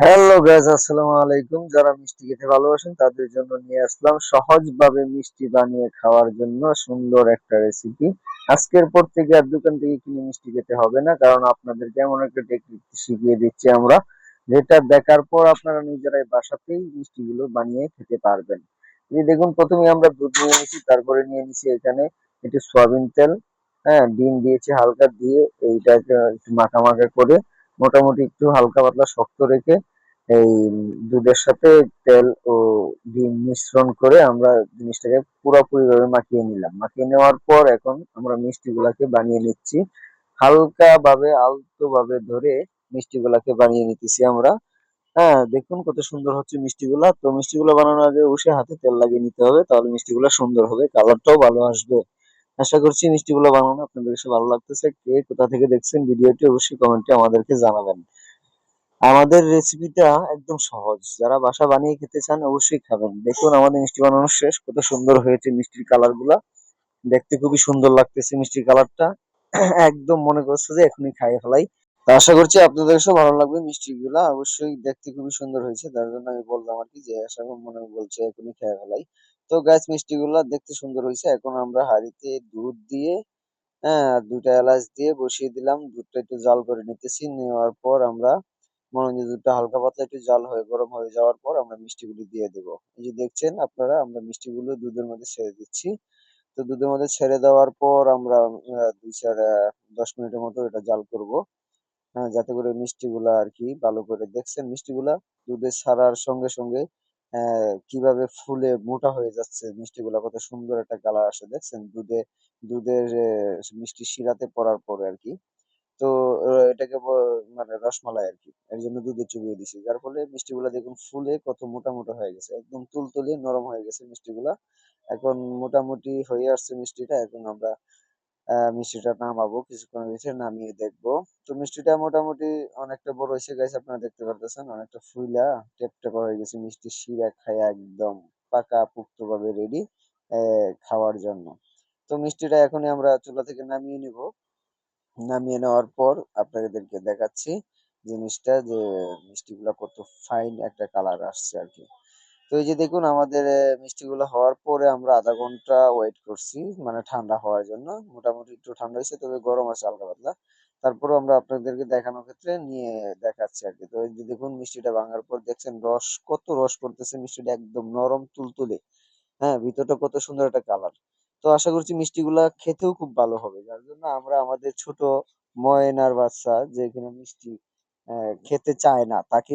Hello guys আসসালামু আলাইকুম। যারা মিষ্টি খেতে ভালোবাসেন, তাদের জন্য নিয়ে আসলাম সহজভাবে মিষ্টি বানিয়ে খাওয়ার জন্য সুন্দর একটা রেসিপি আজকের পর থেকে আর দোকান থেকে কিনে মিষ্টি খেতে হবে না, কারণ আপনাদেরকে এমন একটা টেকনিক শিখিয়ে দিচ্ছি আমরা, যেটা দেখার পর আপনারা নিজেরাই বাসাতেই মিষ্টিগুলো বানিয়ে খেতে পারবেন। এই দেখুন, প্রথমে আমরা দুধ নিয়ে নিয়েছি, তারপরে নিয়ে নিয়েছি এখানে একটু সয়াবিন তেল হ্যাঁ ডিম দিয়েছি হালকা দিয়ে এইটাকে একটু মাখা মাখা করে। মোটামুটি একটু হালকা পাতলা শক্ত রেখে এই দুধের সাথে তেল ও ডিম মিশ্রণ করে আমরা জিনিসটাকে পুরোপুরি ভাবে মাখিয়ে নিলাম। মাখিয়ে নেওয়ার পর এখন আমরা মিষ্টি গুলাকে বানিয়ে নিচ্ছি। হালকা ভাবে আলতো ভাবে ধরে মিষ্টি গুলাকে বানিয়ে নিতেছি আমরা। হ্যাঁ দেখুন কত সুন্দর হচ্ছে মিষ্টিগুলা। তো মিষ্টি মিষ্টিগুলো বানানোর আগে অবশ্যই হাতে তেল লাগিয়ে নিতে হবে, তাহলে মিষ্টি মিষ্টিগুলো সুন্দর হবে, কালারটাও ভালো আসবে। আশা করছি মিষ্টিগুলো বানানো আপনাদের কাছে ভালো লাগতেছে। কে কোথা থেকে দেখছেন ভিডিওটি অবশ্যই কমেন্টে আমাদেরকে জানাবেন। আমাদের রেসিপিটা একদম সহজ। যারা বাসা বানিয়ে খেতে চান অবশ্যই খাবেন। দেখুন আমাদের মিষ্টি বানানো শেষ। কত সুন্দর হয়েছে মিষ্টির কালারগুলা দেখতে খুবই সুন্দর লাগতেছে মিষ্টির কালারটা একদম মনে করছে যে এখনই খাইয়ে ফেলাই। তো আশা করছি আপনাদের কাছেও ভালো লাগবে মিষ্টি গুলা অবশ্যই দেখতে খুবই সুন্দর হয়েছে। তার জন্য আমি বললাম আর কি যে আশা মনে বলছে এখনই খেয়ে ফেলাই। তো গাছ মিষ্টি গুলা দেখতে সুন্দর হয়েছে। এখন আমরা হাঁড়িতে দুধ দিয়ে হ্যাঁ দুইটা এলাচ দিয়ে বসিয়ে দিলাম। দুধটা একটু জাল করে নিতেছি। নেওয়ার পর আমরা মনে যে দুধটা হালকা পাতলা একটু জাল হয়ে, গরম হয়ে যাওয়ার পর আমরা মিষ্টিগুলো দিয়ে দেবো। এই যে দেখছেন আপনারা, আমরা মিষ্টিগুলো দুধের মধ্যে ছেড়ে দিচ্ছি। তো দুধের মধ্যে ছেড়ে দেওয়ার পর আমরা দুই চার দশ মিনিটের মতো এটা জাল করব। হ্যাঁ যাতে করে মিষ্টিগুলা আর কি ভালো করে, দেখছেন মিষ্টিগুলা দুধে ছাড়ার সঙ্গে সঙ্গে কীভাবে ফুলে মোটা হয়ে যাচ্ছে মিষ্টিগুলা, কত সুন্দর একটা কালার আসে, দেখছেন? দুধে, দুধের মিষ্টি শিরাতে পড়ার পরে আর কি। তো এটাকে মানে রসমালাই আর কি, এর জন্য দুধে চুবিয়ে দিছি। যার ফলে মিষ্টিগুলা দেখুন ফুলে কত মোটা মোটা হয়ে গেছে, একদম তুলতুলে নরম হয়ে গেছে মিষ্টিগুলা। এখন মোটামুটি হয়ে আসছে মিষ্টিটা, এখন আমরা মিষ্টিটা নামাবো কিছুক্ষণের ভিতরে নামিয়ে দেখব। তো মিষ্টিটা মোটামুটি অনেকটা বড় হয়েছে গাইস আপনারা দেখতে পারতেছেন। অনেকটা ফুইলা টেপ টেপা হয়ে গেছে মিষ্টি শিরা খায়া একদম পাকা পুক্ত ভাবে রেডি খাওয়ার জন্য। তো মিষ্টিটা এখনই আমরা চুলা থেকে নামিয়ে নিব। নামিয়ে নেওয়ার পর আপনাদেরকে দেখাচ্ছি জিনিসটা যে মিষ্টিগুলা কত ফাইন একটা কালার আসছে আর কি। তো এই যে দেখুন, আমাদের মিষ্টিগুলো হওয়ার পরে আমরা আধা ঘণ্টা ওয়েট করছি মানে ঠান্ডা হওয়ার জন্য। মোটামুটি একটু ঠান্ডা হয়েছে, তবে গরম আছে হালকা পাতলা। তারপরে আমরা আপনাদেরকে দেখানোর ক্ষেত্রে নিয়ে দেখাচ্ছি আর কি। তো এই যে দেখুন, মিষ্টিটা ভাঙার পর দেখছেন রস, কত রস করতেছে মিষ্টিটা একদম নরম তুলতুলে। হ্যাঁ ভিতরটা কত সুন্দর একটা কালার তো আশা করছি মিষ্টিগুলা খেতেও খুব ভালো হবে। যার জন্য আমরা আমাদের ছোট ময়নার বাচ্চা, যে কিনা মিষ্টি খেতে চায় না তাকে